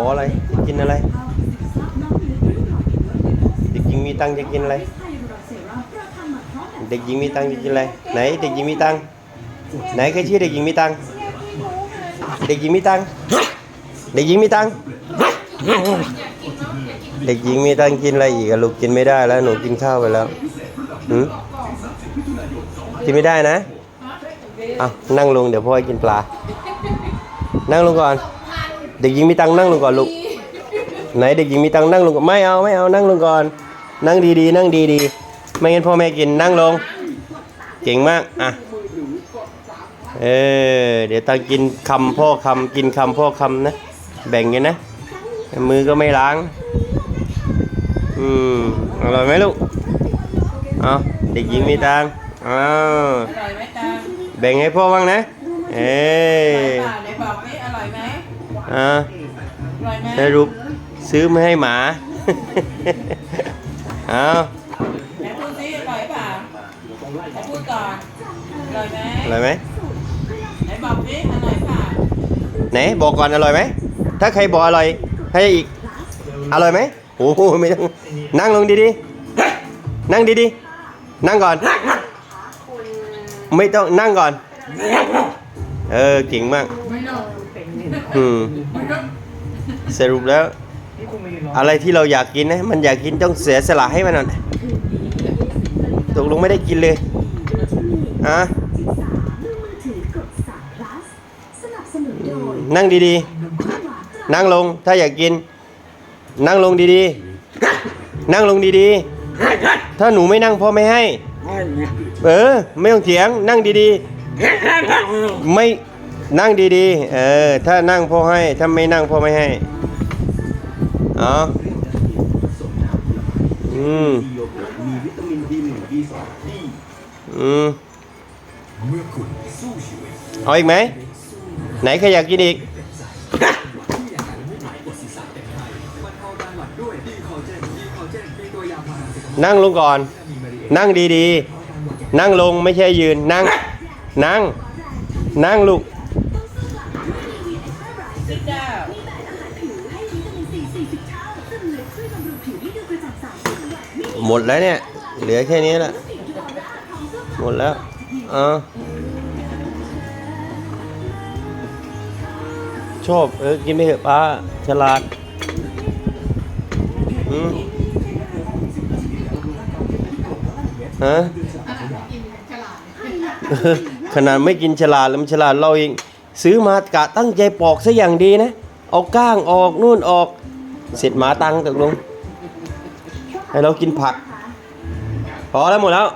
ออะไรจะกินอะไร เด็กหญิงมีตังจะกินอะไร เด็กหญิงมีตังจะกินอะไร ไหนเด็กหญิงมีตังไหนใครชื่อเด็กหญิงมีตังเด็กหญิงมีตังเด็กหญิงมีตังเด็กหญิงมีตังกินอะไรอีกลูกกินไม่ได้แล้วหนูกินข้าวไปแล้วหืมกินไม่ได้นะอะนั่งลงเดี๋ยวพ่อให้กินปลา นั่งลงก่อน เด็กหญิงมีตังค์นั่งลงก่อนลูก ไหนเด็กหญิงมีตังค์นั่งลงก่อนไม่เอาไม่เอานั่งลงก่อน นั่งดีๆนั่งดีๆไม่งั้นพ่อแม่กินนั่งลง เก่งมากอะเออเดี๋ยวตังกินคำพ่อคำกินคำพ่อคำนะ แบ่งกันนะ มือก็ไม่ล้าง อืมอร่อยไหมลูกเอาเด็กหญิงมีตังค์อ้าวอร่อยไหมตังแบ่งให้พ่อบ้างนะ เอ สรุปซื้อมาให้หมา เอาไหนพูดสิอร่อยเปล่าไหนพูดก่อนอร่อยไหมอร่อยไหมไหนบอกสิอร่อยเปล่าไหนบอกก่อนอร่อยไหม ถ้าใครบอกอร่อยให้อีก อร่อยไหมโอ้โหไม่ต้องนั่งลงดีๆ นั่งดีๆ นั่งก่อน ไม่ต้องนั่งก่อน เออเก่งมากไม่ต้องอืม สรุปแล้วอะไรที่เราอยากกินนะมันอยากกินต้องเสียสละให้มันหน่อยตกลงไม่ได้กินเลยอะนั่งดีๆ นั่งลงถ้าอยากกิน นั่งลงดีๆ นั่งลงดีๆ ถ้าหนูไม่นั่งพ่อไม่ให้ เออ ไม่ต้องเถียง นั่งดีๆ ไม่ นั่งดีๆ เออ ถ้านั่งพ่อให้ ถ้าไม่นั่งพ่อไม่ให้เอาอืม มีวิตามิน B1 B2 D อืม เมื่อคุณสู้ชีวิตเอาอีกไหม ไหนใครอยากกินอีก ที่อย่างนั้นไม่หายกดศีรษะเต็มไทยบรรเทาการหวัดด้วยดีคอเจนดีคอเจนเป็นตัวยาพาราเซตามอลนั่งลงก่อน มีมาริเอนั่งดีๆ นั่งลงไม่ใช่ยืน นั่ง นั่ง นั่งลูก สิเจ้าหมดแล้วเนี่ย เหลือแค่นี้แหละ หมดแล้วเออชอบ เออ กินไม่เถอะป้า ฉลาด อืมฮะ ขนาดไม่กินฉลาดแล้วมันฉลาดเราเอง ซื้อมากะตั้งใจปอกซะอย่างดีนะ เอาก้างออกนู่นออก เสร็จหมาตังตกลงให้เรากินผัก พอแล้วหมดแล้ว